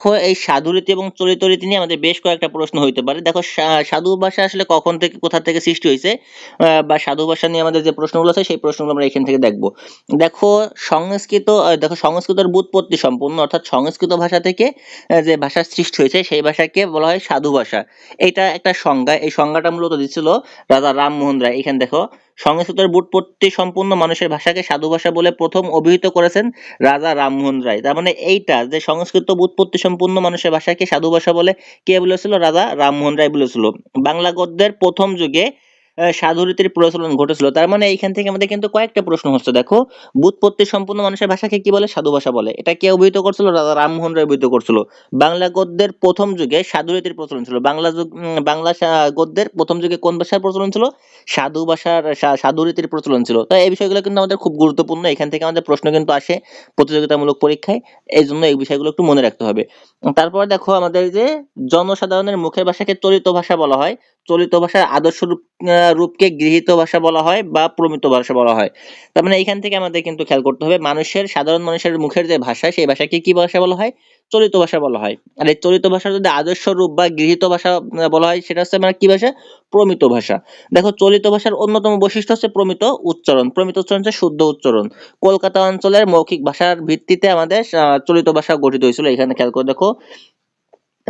দেখো এই সাধু রীতি এবং চলিত রীতি নিয়ে আমাদের বেশ কয়েকটা প্রশ্ন হইতে পারে। দেখো সাধু ভাষা আসলে কখন থেকে, কোথা থেকে সৃষ্টি হয়েছে বা সাধু ভাষা নিয়ে আমাদের যে প্রশ্নগুলো আছে, সেই প্রশ্নগুলো আমরা এখান থেকে দেখব। দেখো, সংস্কৃত দেখো, সংস্কৃতের বুৎপত্তি সম্পূর্ণ, অর্থাৎ সংস্কৃত ভাষা থেকে যে ভাষার সৃষ্টি হয়েছে, সেই ভাষাকে বলা হয় সাধু ভাষা। এটা একটা সংজ্ঞা, এই সংজ্ঞাটা মূলত দিচ্ছিল রাজা রামমোহন রায়। এখানে দেখো সংস্কৃতের বুটপত্তি সম্পূর্ণ মানুষের ভাষাকে সাধু ভাষা বলে প্রথম অভিহিত করেছেন রাজা রামমোহন রায়। তার মানে এইটা যে সংস্কৃত বুটপত্তি সম্পূর্ণ মানুষের ভাষাকে সাধু ভাষা বলে কে বলেছিল? রাজা রামমোহন রায় বলেছিল। বাংলা গদ্যের প্রথম যুগে আহ, সাধু রীতির প্রচলন ঘটেছিল। তার মানে এইখান থেকে আমাদের কিন্তু কয়েকটা প্রশ্ন হচ্ছে। দেখো বুৎপত্তি সম্পূর্ণ মানুষের ভাষাকে কি বলে? সাধু ভাষা বলে। এটা কে অভিহিত করছিল? রাজা রামমোহন রায় অভিহিত করছিল। বাংলা গদ্যের প্রথম যুগে সাধু রীতির প্রচলন ছিল। বাংলা যুগ বাংলা গদ্যের প্রথম যুগে কোন ভাষার প্রচলন ছিল? সাধু ভাষার সা- সাধু রীতির প্রচলন ছিল। তো এই বিষয়গুলো কিন্তু আমাদের খুব গুরুত্বপূর্ণ। এখান থেকে আমাদের প্রশ্ন কিন্তু আসে প্রতিযোগিতামূলক পরীক্ষায়। এই জন্য এই বিষয়গুলো একটু মনে রাখতে হবে। তারপর দেখো আমাদের যে জনসাধারণের মুখের ভাষাকে চলিত ভাষা বলা হয়। চলিত ভাষার আদর্শ রূপ রূপকে গৃহীত ভাষা বলা হয় বা প্রমিত ভাষা বলা হয়। তার মানে এখান থেকে আমাদের কিন্তু খেয়াল করতে হবে, মানুষের, সাধারণ মানুষের মুখের যে ভাষা, সেই ভাষাকে কি ভাষা বলা হয়? চলিত ভাষা বলা হয়। আর এই চলিত ভাষার যদি আদর্শ রূপ বা গৃহীত ভাষা বলা হয়, সেটা হচ্ছে মানে কি ভাষা? প্রমিত ভাষা। দেখো, চলিত ভাষার অন্যতম বৈশিষ্ট্য হচ্ছে প্রমিত উচ্চারণ। প্রমিত উচ্চারণ হচ্ছে শুদ্ধ উচ্চারণ। কলকাতা অঞ্চলের মৌখিক ভাষার ভিত্তিতে আমাদের চলিত ভাষা গঠিত হয়েছিল, এখানে খেয়াল করে দেখো।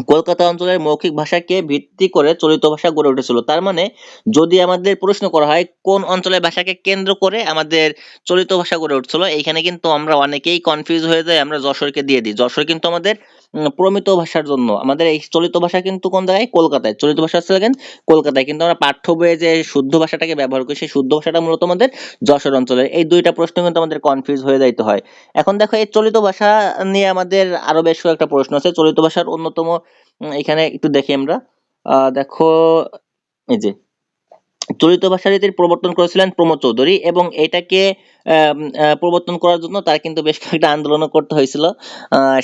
কলকাতা অঞ্চলের মৌখিক ভাষাকে ভিত্তি করে চলিত ভাষা গড়ে উঠেছিল। তার মানে যদি আমাদের প্রশ্ন করা হয়, কোন অঞ্চলের ভাষাকে কেন্দ্র করে আমাদের চলিত ভাষা গড়ে উঠছিল, এইখানে কিন্তু আমরা অনেকেই কনফিউজ হয়ে যাই, আমরা যশোরকে দিয়ে দিই। যশোর কিন্তু আমাদের প্রমিত ভাষার জন্য। আমাদের এই চলিত ভাষা কিন্তু কোন জায়গায়? কলকাতায়। চলিত ভাষা হচ্ছে দেখেন কলকাতায়। কিন্তু আমরা পাঠ্য বইয়ে যে শুদ্ধ ভাষাটাকে ব্যবহার করি, সেই শুদ্ধ ভাষাটা মূলত আমাদের যশোর অঞ্চলের। এই দুইটা প্রশ্ন কিন্তু আমাদের কনফিউজ হয়ে যাইতে হয়। এখন দেখো, এই চলিত ভাষা নিয়ে আমাদের আরও বেশ কয়েকটা প্রশ্ন আছে। চলিত ভাষার অন্যতম এখানে একটু দেখি আমরা। দেখো, এই যে, চলিত ভাষা রীতির প্রবর্তন করেছিলেন প্রমোদ চৌধুরী এবং এটাকে প্রবর্তন করার জন্য তার কিন্তু বেশ কয়েকটা আন্দোলনও করতে হয়েছিল।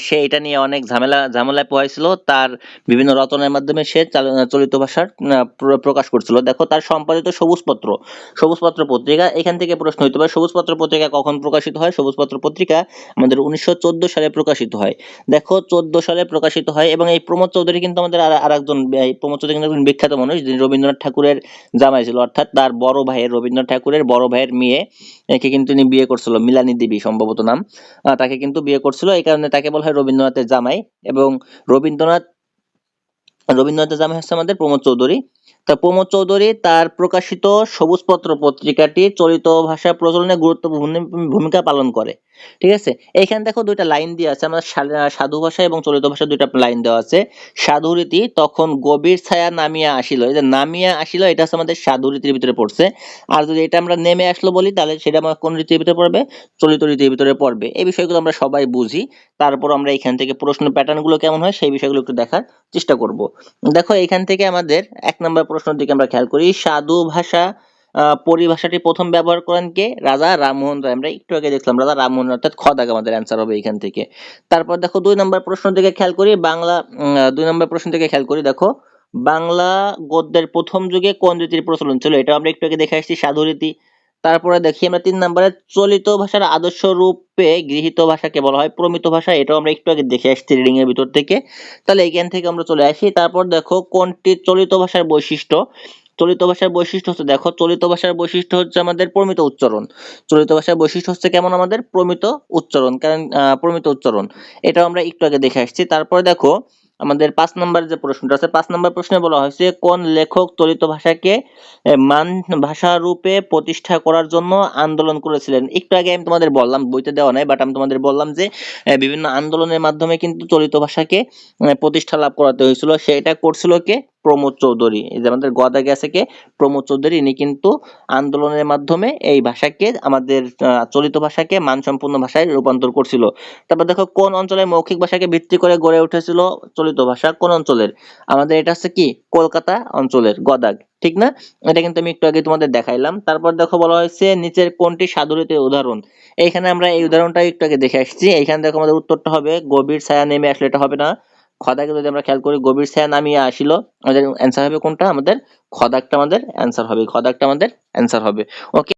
সে এটা নিয়ে অনেক ঝামেলা, ঝামেলায় পোহাইছিল। তার বিভিন্ন রচনার মাধ্যমে সে চলিত ভাষার প্রকাশ করছিল। দেখো, তার সম্পাদিত সবুজপত্র সবুজপত্র পত্রিকা, এখান থেকে প্রশ্ন হইতে পারে, সবুজপত্র পত্রিকা কখন প্রকাশিত হয়? সবুজপত্র পত্রিকা আমাদের উনিশশো চোদ্দ সালে প্রকাশিত হয়। দেখো, চোদ্দ সালে প্রকাশিত হয় এবং এই প্রমোদ চৌধুরী কিন্তু আমাদের আর এই প্রমোদ চৌধুরী কিন্তু একজন বিখ্যাত মানুষ, যিনি রবীন্দ্রনাথ ঠাকুরের জামাই ছিল, অর্থাৎ তার বড় ভাইয়ের, রবীন্দ্রনাথ ঠাকুরের বড় ভাইয়ের মেয়ে, একে কিন্তু তিনি বিয়ে করছিল, মিলানি দেবী সম্ভবত নাম। তাকে কিন্তু বিয়ে করছিল, এই কারণে তাকে বলা হয় রবীন্দ্রনাথের জামাই এবং রবীন্দ্রনাথ রবীন্দ্রনাথের জামাই হচ্ছে আমাদের প্রমোদ চৌধুরী। তা প্রমোদ চৌধুরী তার প্রকাশিত সবুজপত্র পত্রিকাটি চলিত ভাষা প্রচলনে গুরুত্বপূর্ণ ভূমিকা পালন করে। ঠিক আছে? এইখানে দেখো দুইটা লাইন দিয়ে আছে। আমরা সা- সাধু ভাষা এবং চলিত ভাষা দুইটা লাইন দেওয়া আছে। সাধু রীতি তখন গভীর ছায়া নামিয়া আসিল। এই যে নামিয়া আসিল, এটা হচ্ছে আমাদের সাধু রীতির ভিতরে পড়ছে। আর যদি এটা আমরা নেমে আসলো বলি, তাহলে সেটা আমার কোন রীতির ভিতরে পড়বে? চলিত রীতির ভিতরে পড়বে। এই বিষয়গুলো আমরা সবাই বুঝি। তারপর আমরা এখান থেকে প্রশ্ন প্যাটার্নগুলো কেমন হয়, সেই বিষয়গুলো একটু দেখার চেষ্টা করব। দেখো এখান থেকে আমাদের এক নম্বর প্রশ্নের দিকে আমরা খেয়াল করি। সাধু ভাষা পরিভাষাটি প্রথম ব্যবহার করেন কে? রাজা রামমোহন রায়। আমরা একটু আগে দেখলাম রাজা রামমোহন রায়, অর্থাৎ খ দাগ আমাদের অ্যান্সার হবে এখান থেকে। তারপর দেখো দুই নম্বর প্রশ্ন দিকে খেয়াল করি। বাংলা দুই নম্বর প্রশ্ন দিকে খেয়াল করি। দেখো বাংলা গদ্যের প্রথম যুগে কোন রীতির প্রচলন ছিল? এটা আমরা একটু আগে দেখে আসছি। সাধু রীতি তারপরে দেখি আমরা তিন নম্বরে চলিত ভাষার আদর্শ রূপে গৃহীত ভাষাকে বলা হয় প্রমিত ভাষা। এটাও আমরা একটু আগে দেখে আসছি রিডিং এর ভিতর থেকে। তাহলে এখান থেকে আমরা চলে আসি। তারপর দেখো কোনটি চলিত ভাষার বৈশিষ্ট্য? চলিত ভাষার বৈশিষ্ট্য হচ্ছে, দেখো চলিত ভাষার বৈশিষ্ট্য হচ্ছে আমাদের প্রমিত উচ্চারণ। চলিত ভাষার বৈশিষ্ট্য হচ্ছে কেমন আমাদের? প্রমিত উচ্চারণ। কারণ প্রমিত উচ্চারণ। এটাও আমরা একটু আগে দেখে আসছি। তারপরে দেখো আমাদের পাঁচ নম্বর যে প্রশ্নটা আছে, পাঁচ নম্বর প্রশ্নে বলা হয়েছে, কোন লেখক চলিত ভাষাকে মান ভাষা রূপে প্রতিষ্ঠা করার জন্য আন্দোলন করেছিলেন? একটু আগে আমি তোমাদের বললাম, বইতে দেওয়া নাই বাট আমি তোমাদের বললাম যে বিভিন্ন আন্দোলনের মাধ্যমে কিন্তু চলিত ভাষাকে প্রতিষ্ঠা লাভ করাতে হয়েছিল। সেটা করছিল কে? প্রমোদ চৌধুরী। এই যে আমাদের গদা গেছে কে? প্রমোদ চৌধুরী। ইনি কিন্তু আন্দোলনের মাধ্যমে এই ভাষাকে, আমাদের চলিত ভাষাকে মানসম্পন্ন ভাষায় রূপান্তর করছিল। তারপর দেখো, কোন অঞ্চলের মৌখিক ভাষাকে ভিত্তি করে গড়ে উঠেছিল চলিত ভাষা? কোন অঞ্চলের? আমাদের এটা হচ্ছে কি? কলকাতা অঞ্চলের গদাগ ঠিক না? এটা কিন্তু আমি একটু আগে তোমাদের দেখাইলাম। তারপর দেখো, বলা হয়েছে নিচের কোনটি সাধুরীতির উদাহরণ? এইখানে আমরা এই উদাহরণটা একটু আগে দেখে আসছি। এইখানে দেখো, আমাদের উত্তরটা হবে, গভীর ছায়া নেমে আসলে এটা হবে না। খদাকে যদি আমরা খেয়াল করি, গভীর ছায়া নামিয়ে আসিল, আমাদের অ্যান্সার হবে কোনটা? আমাদের খদাকটা আমাদের অ্যান্সার হবে, খদাকটা আমাদের অ্যান্সার হবে। ওকে